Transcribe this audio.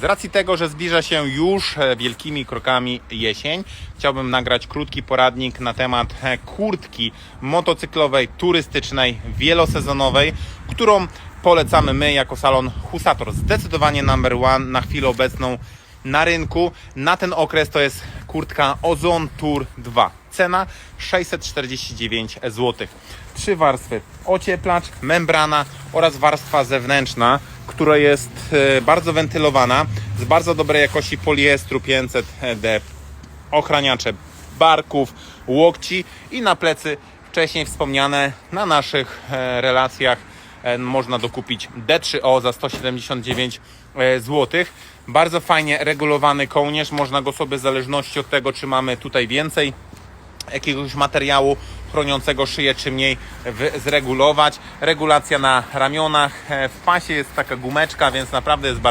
Z racji tego, że zbliża się już e, wielkimi krokami jesień, chciałbym nagrać krótki poradnik na temat e, kurtki motocyklowej, turystycznej, wielosezonowej, którą polecamy my jako salon Husator. Zdecydowanie number one na chwilę obecną na rynku. Na ten okres to jest kurtka Ozon Tour 2. Cena 649 zł. Trzy warstwy: ocieplacz, membrana oraz warstwa zewnętrzna, która jest e, bardzo wentylowana, z bardzo dobrej jakości poliestru 500D, ochraniacze barków, łokci i na plecy wcześniej wspomniane na naszych e, relacjach e, można dokupić D3O za 179 zł. Bardzo fajnie regulowany kołnierz, można go sobie w zależności od tego, czy mamy tutaj więcej jakiegoś materiału chroniącego szyję, czy mniej zregulować. Regulacja na ramionach, e, w pasie jest taka gumeczka, więc naprawdę jest bardzo